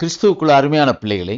கிறிஸ்துவுக்குள் அருமையான பிள்ளைகளை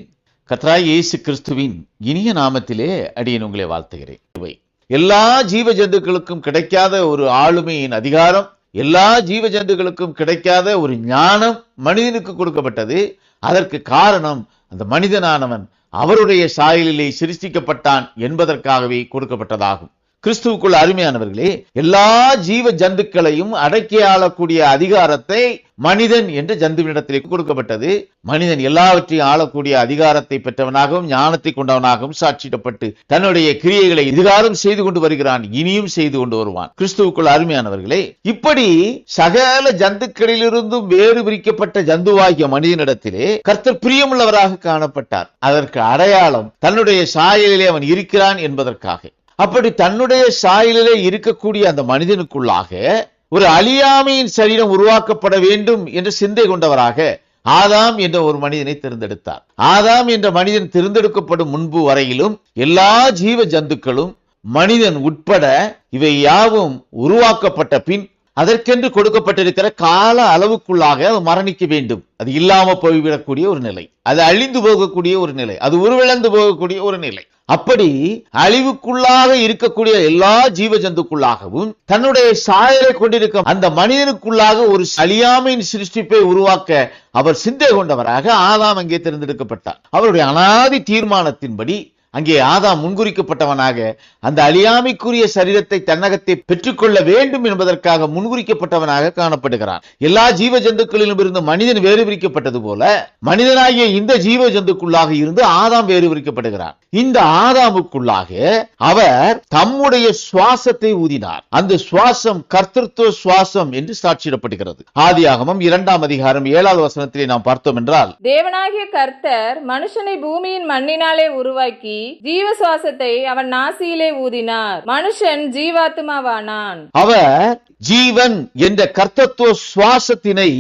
கத்ராய் இயேசு கிறிஸ்துவின் இனிய நாமத்திலே அடியன் உங்களை வாழ்த்துகிறேன். இவை எல்லா ஜீவ ஜந்துக்களுக்கும் கிடைக்காத ஒரு ஆளுமையின் அதிகாரம் எல்லா ஜீவ ஜந்துக்களுக்கும் கிடைக்காத ஒரு ஞானம் மனிதனுக்கு கொடுக்கப்பட்டது. அதற்கு காரணம் அந்த மனிதனானவன் அவருடைய சாயலிலே சிருஷ்டிக்கப்பட்டான் என்பதற்காகவே கொடுக்கப்பட்டதாகும். கிறிஸ்துவுக்குள் அருமையானவர்களே எல்லா ஜீவ ஜந்துக்களையும் அடக்கி ஆளக்கூடிய அதிகாரத்தை மனிதன் என்ற ஜந்துவினிடத்தில் கொடுக்கப்பட்டது. மனிதன் எல்லாவற்றையும் ஆளக்கூடிய அதிகாரத்தை பெற்றவனாகவும் ஞானத்தை கொண்டவனாகவும் சாட்சியிடப்பட்டு தன்னுடைய கிரியைகளை அதிகாரம் செய்து கொண்டு வருகிறான் இனியும் செய்து கொண்டு வருவான். கிறிஸ்துவுக்குள் அருமையானவர்களே இப்படி சகல ஜந்துக்களிலிருந்தும் வேறு பிரிக்கப்பட்ட ஜந்துவாகிய மனிதனிடத்திலே கர்த்தர் பிரியமுள்ளவராக காணப்பட்டார். அதற்கு அடையாளம் தன்னுடைய சாயலிலே அவன் இருக்கிறான் என்பதற்காக. அப்படி தன்னுடைய சாயலிலே இருக்கக்கூடிய அந்த மனிதனுக்குள்ளாக ஒரு அழியாமையின் சரீரம் உருவாக்கப்பட வேண்டும் என்ற சிந்தை கொண்டவராக ஆதாம் என்ற ஒரு மனிதனை தேர்ந்தெடுத்தார். ஆதாம் என்ற மனிதன் தேர்ந்தெடுக்கப்படும் முன்பு வரையிலும் எல்லா ஜீவ ஜந்துக்களும் மனிதன் உட்பட இவை யாவும் உருவாக்கப்பட்ட பின் அதற்கென்று கொடுக்கப்பட்டிருக்கிற கால அளவுக்குள்ளாக அது மரணிக்க வேண்டும். அது இல்லாம போய்விடக்கூடிய ஒரு நிலை. அது அழிந்து போகக்கூடிய ஒரு நிலை. அது உருவிழந்து போகக்கூடிய ஒரு நிலை. அப்படி அழிவுக்குள்ளாக இருக்கக்கூடிய எல்லா ஜீவ ஜந்துக்குள்ளாகவும் தன்னுடைய சாயலை கொண்டிருக்கும் அந்த மனிதனுக்குள்ளாக ஒரு அழியாமையின் சிருஷ்டிப்பை உருவாக்க அவர் சிந்தை கொண்டவராக ஆதாம் அங்கே தேர்ந்தெடுக்கப்பட்டார். அவருடைய அனாதி தீர்மானத்தின்படி அங்கே ஆதாம் முன்குறிக்கப்பட்டவனாக அந்த அழியாமைக்குரிய சரீரத்தை தன்னகத்தை பெற்றுக்கொள்ள வேண்டும் என்பதற்காக முன்குறிக்கப்பட்டவனாக காணப்படுகிறான். எல்லா ஜீவ ஜந்துக்களிலும் இருந்து மனிதன் வேறு விரிக்கப்பட்டது போல மனிதனாகிய இந்த ஜீவ ஜந்துக்குள்ளாக இருந்து ஆதாம் வேறு விரிக்கப்படுகிறான் இந்த ஆதாமுக்குள்ளாக அவர் தம்முடைய சுவாசத்தை ஊதினார். அந்த சுவாசம் கர்த்தத்துவ சுவாசம் என்று சாட்சியிடப்படுகிறது. ஆதியாகமம் இரண்டாம் அதிகாரம் ஏழாவது வசனத்திலே நாம் பார்த்தோம் என்றால் தேவனாகிய கர்த்தர் மனுஷனை பூமியின் மண்ணினாலே உருவாக்கி ஜீவசுவாசத்தை அவன் நாசியிலே ஊதினார். மனுஷன் ஜீவாத்மாவானான். அவர் ஜீவன் என்ற கர்த்தத்துவ சுவாசத்தினை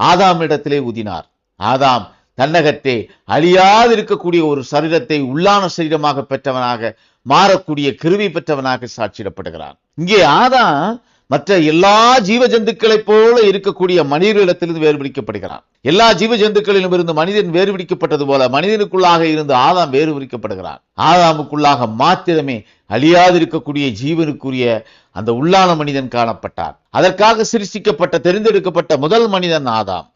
ஆதாம் இடத்திலே ஊதினார். ஆதாம் தன்னகத்தே அழியாது இருக்கக்கூடிய ஒரு சரீரத்தை உள்ளான சரீரமாக பெற்றவனாக மாறக்கூடிய கிருவி பெற்றவனாக சாட்சியிடப்படுகிறான். இங்கே ஆதாம் மற்ற எல்லா ஜீவ ஜந்துக்களைப் போல இருக்கக்கூடிய மனிதர்களிடத்திலிருந்து வேறுபிடிக்கப்படுகிறான் எல்லா ஜீவ ஜந்துக்களிலும் இருந்து மனிதன் வேறுபிடிக்கப்பட்டது போல மனிதனுக்குள்ளாக இருந்து ஆதாம் வேறுபிடிக்கப்படுகிறான். ஆதாமுக்குள்ளாக மாத்திரமே அழியாதிருக்கக்கூடிய ஜீவனுக்குரிய அந்த உள்ளான மனிதன் காணப்பட்டார் அதற்காக சிருஷ்டிக்கப்பட்ட தெரிந்தெடுக்கப்பட்ட முதல் மனிதன் ஆதாம்.